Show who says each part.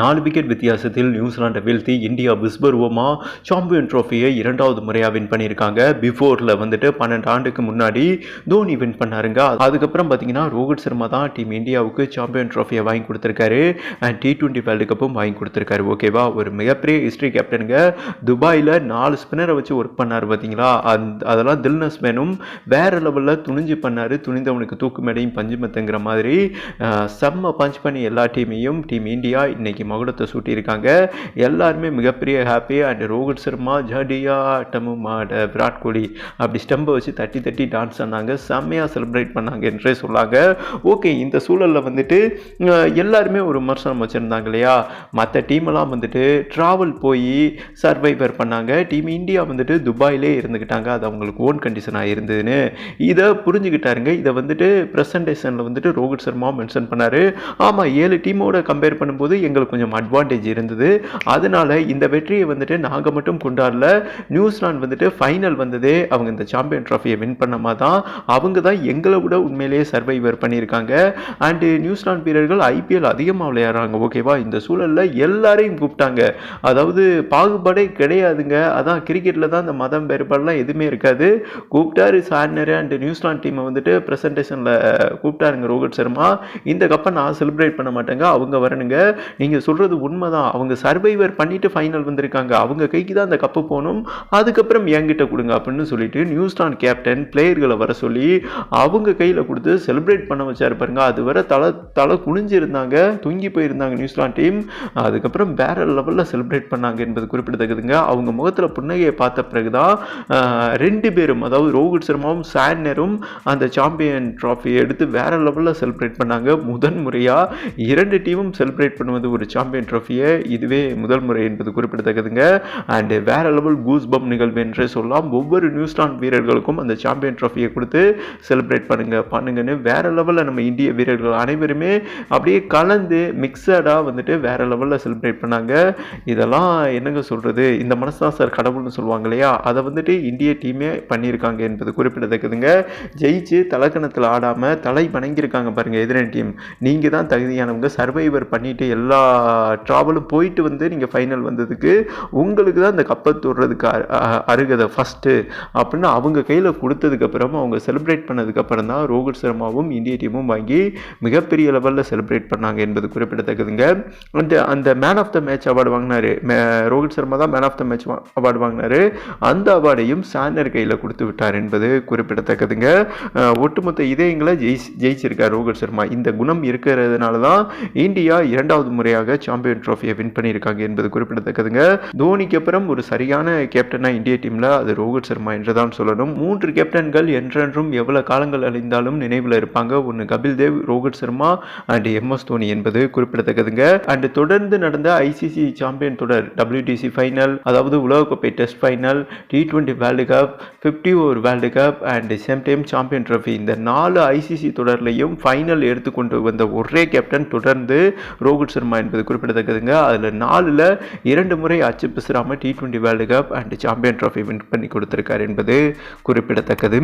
Speaker 1: நாலு விக்கெட் வித்தியாசத்தில் நியூசிலாண்டை வீழ்த்தி இந்தியா விஸ்வரூபமாக சாம்பியன் ட்ரோஃபியை இரண்டாவது முறையாக வின் பண்ணியிருக்காங்க. பிஃபோரில் வந்துட்டு பன்னெண்டு ஆண்டுக்கு முன்னாடி தோனி வின் பண்ணாருங்க. அதுக்கப்புறம் பார்த்தீங்கன்னா ரோஹித் சர்மா தான் டீம் இந்தியாவுக்கு சாம்பியன் ட்ரோஃபியை வாங்கி கொடுத்துருக்காரு. அண்ட் டி டுவெண்ட்டி வேர்ல்டு கப்பும் வாங்கி கொடுத்துருக்காரு. ஓகேவா ஒரு மிகப்பெரிய ஹிஸ்ட்ரி கேப்டனுங்க துபாயில் நாலு ஸ்பின்னரை வச்சு ஒர்க் பண்ணார் பார்த்தீங்களா? அந்த அதெல்லாம் தில்னஸ் மேனும் வேறு லெவலில் துணிஞ்சு பண்ணார். துணிந்தவனுக்கு தூக்கு மேடையும் பஞ்சு மாதிரி செம்ம பஞ்ச் பண்ணி எல்லா டீமையும் டீம் இந்தியா இன்னைக்கு மகுடத்தை சூட்டியிருக்காங்க. எல்லாருமே மிகப்பெரிய ஹாப்பி அண்ட் ரோஹித் சர்மா ஜடியா டமும் விராட் கோலி அப்படி ஸ்டம்பை வச்சு தட்டி தட்டி டான்ஸ் ஆனாங்க. செம்மையாக செலிப்ரேட் பண்ணாங்க என்றே சொல்லாங்க ஓகே இந்த சூழலில் வந்துட்டு எல்லாருமே ஒரு விமர்சனம் வச்சுருந்தாங்க இல்லையா? மற்ற டீமெல்லாம் வந்துட்டு ட்ராவல் போய் சர்வைவர் பண்ணாங்க. டீம் இந்தியா வந்துட்டு துபாயிலே இருந்துக்கிட்டாங்க அது அவங்களுக்கு ஓன் கண்டிஷனாக இருந்ததுன்னு. இதை புரிஞ்சுக்கிட்டாருங்க இதை வந்துட்டு ப்ரெசன்டேஷனில் வந்துட்டு ரோஹித் சர்மா மென்ஷன் பண்ணார். ஆமாம் ஏழு டீமோட கம்பேர் பண்ணும்போது எங்களுக்கு கொஞ்சம் அட்வான்டேஜ் இருந்தது. அதனால இந்த வெற்றியை வந்துட்டு நாங்கள் மட்டும் கொண்டாடல. நியூசிலாந்து வந்துட்டு ஃபைனல் வந்ததே அவங்க இந்த சாம்பியன் ட்ராஃபியை வின் பண்ணமா தான் அவங்க தான் எங்களை விட உண்மையிலேயே சர்வைவர் பண்ணியிருக்காங்க. அண்டு நியூசிலாந்து வீரர்கள் ஐபிஎல் அதிகமாக விளையாடுறாங்க ஓகேவா இந்த சூழலில் எல்லாரையும் கூப்பிட்டாங்க. அதாவது பாகுபாடே கிடையாதுங்க. அதான் கிரிக்கெட்டில் தான் இந்த மதம் வேறுபாடுலாம் எதுவுமே இருக்காது. கூப்பிட்டாரு சார்னர் அண்ட் நியூசிலாந்து டீமை வந்துட்டு ப்ரெசன்டேஷனில் கூப்பிட்டாருங்க ரோஹித் சர்மா. இந்த கப்பை நான் செலிப்ரேட் பண்ண மாட்டேங்க. அவங்க வரணுங்க. நீங்கள் சொல்கிறது உண்மைதான். அவங்க சர்வைவர் பண்ணிவிட்டு ஃபைனல் வந்திருக்காங்க. அவங்க கைக்கு தான் அந்த கப்பு போகணும். அதுக்கப்புறம் என்கிட்ட கொடுங்க அப்படின்னு சொல்லிட்டு நியூஸ்டான் கேப்டன் பிளேயர்களை வர சொல்லி அவங்க கையில் கொடுத்து செலிப்ரேட் பண்ண வச்சாரு பாருங்க. அது வரை தலை தலை குனிஞ்சிருந்தாங்க. தூங்கி போயிருந்தாங்க நியூசிலாந்து டீம் அதுக்கப்புறம் வேற லெவலில் செலிப்ரேட் பண்ணாங்க என்பது குறிப்பிடத்தக்கதுங்க. அவங்க முகத்தில் புன்னகையை பார்த்த பிறகு தான் ரெண்டு பேரும் அதாவது ரோஹித் சர்மாவும் சாட்னரும் அந்த சாம்பியன் ட்ராஃபியை எடுத்து வேற லெவலில் செலிப்ரேட் பண்ணாங்க. முதன் முறையாக இரண்டு டீமும் செலிப்ரேட் பண்ணுவது ஒரு சாம்பியன் ட்ரோஃபியை இதுவே முதல் முறை என்பது குறிப்பிடத்தக்கதுங்க. அண்டு வேற லெவல் கூஸ் பம் நிகழ்வு என்றே சொல்லலாம். ஒவ்வொரு நியூசிலாந்து வீரர்களுக்கும் அந்த சாம்பியன் ட்ரோஃபியை கொடுத்து செலிப்ரேட் பண்ணுங்க பண்ணுங்கன்னு வேற லெவலில் நம்ம இந்திய வீரர்கள் அனைவருமே அப்படியே கலந்து மிக்சடாக வந்துட்டு வேற லெவலில் செலிப்ரேட் பண்ணாங்க. இதெல்லாம் என்னங்க சொல்கிறது இந்த மனசு தான் சார் கடவுள்னு சொல்லுவாங்க இல்லையா? அதை வந்துட்டு இந்திய டீமே பண்ணியிருக்காங்க என்பது குறிப்பிடத்தக்கதுங்க. ஜெயிச்சு தலக்கணத்தில் ஆடாமல் தலை வணங்கியிருக்காங்க பாருங்கள் எதிரணி டீம் நீங்கள் தான் தகுதியானவங்க. சர்வைவர் பண்ணிவிட்டு எல்லா ட்ராவலும் போயிட்டு வந்து நீங்கள் ஃபைனல் வந்ததுக்கு உங்களுக்கு தான் இந்த கப்பை தொடுறதுக்கு அ- அருகதை ஃபஸ்ட்டு அப்படின்னு அவங்க கையில் கொடுத்ததுக்கப்புறம் அவங்க செலிப்ரேட் பண்ணதுக்கப்புறம் தான் ரோஹித் சர்மாவும் இந்திய டீமும் வாங்கி மிகப்பெரிய லெவலில் செலிப்ரேட் பண்ணாங்க என்பது குறிப்பிடத்தக்கதுங்க. அந்த அந்த man of the match award வாங்கினாரு. மே- ரோஹித் சர்மா தான் man of the match award வாங்கினாரு. அந்த அவார்டையும் சானர் கையில் கொடுத்து விட்டார் என்பது குறிப்பிடத்தக்கதுங்க. ஒட்டுமொத்த இதயங்களை ஜெயிச் ஜெயிச்சிருக்கார் ரோஹித் சர்மா. இந்த குணம் இருக்கிறதுனால தான் இந்தியா இரண்டாவது முறையாக சாம்பியன் ட்ராஃபியை வின் பண்ணியிருக்காங்க என்பது குறிப்பிடத்தக்கதுங்க. தோனிக்கு அப்புறம் ஒரு சரியான கேப்டனாக இந்திய டீமில் அது ரோஹித் சர்மா என்று தான் சொல்லணும். மூன்று கேப்டன்கள் என்றென்றும் எவ்வளவு காலங்கள் அழிந்தாலும் நினைவில் இருப்பாங்க. ஒன்று கபில் தேவ் ரோஹித் சர்மா அண்ட் எம்எஸ் தோனி என்பது குறிப்பிடத்தக்கதுங்க. அண்ட் தொடர்ந்து நடந்த ஐசிசி சாம்பியன் தொடர் டபிள்யூடிசி ஃபைனல் அதாவது உலகக்கோப்பை test final T twenty world cup fifty over world cup and same time champion trophy இந்த நாலு ஐசிசி தொடர்லையும் ஃபைனல் எடுத்துக்கொண்டு வந்த ஒரே கேப்டன் தொடர்ந்து ரோஹித் சர்மா என்பது குறிப்பிடத்தக்கதுங்க. அதில் நாலில் இரண்டு முறை அச்சு பிசுறாமல் T twenty world cup and champion trophy win பண்ணி கொடுத்துருக்காரு என்பது குறிப்பிடத்தக்கது.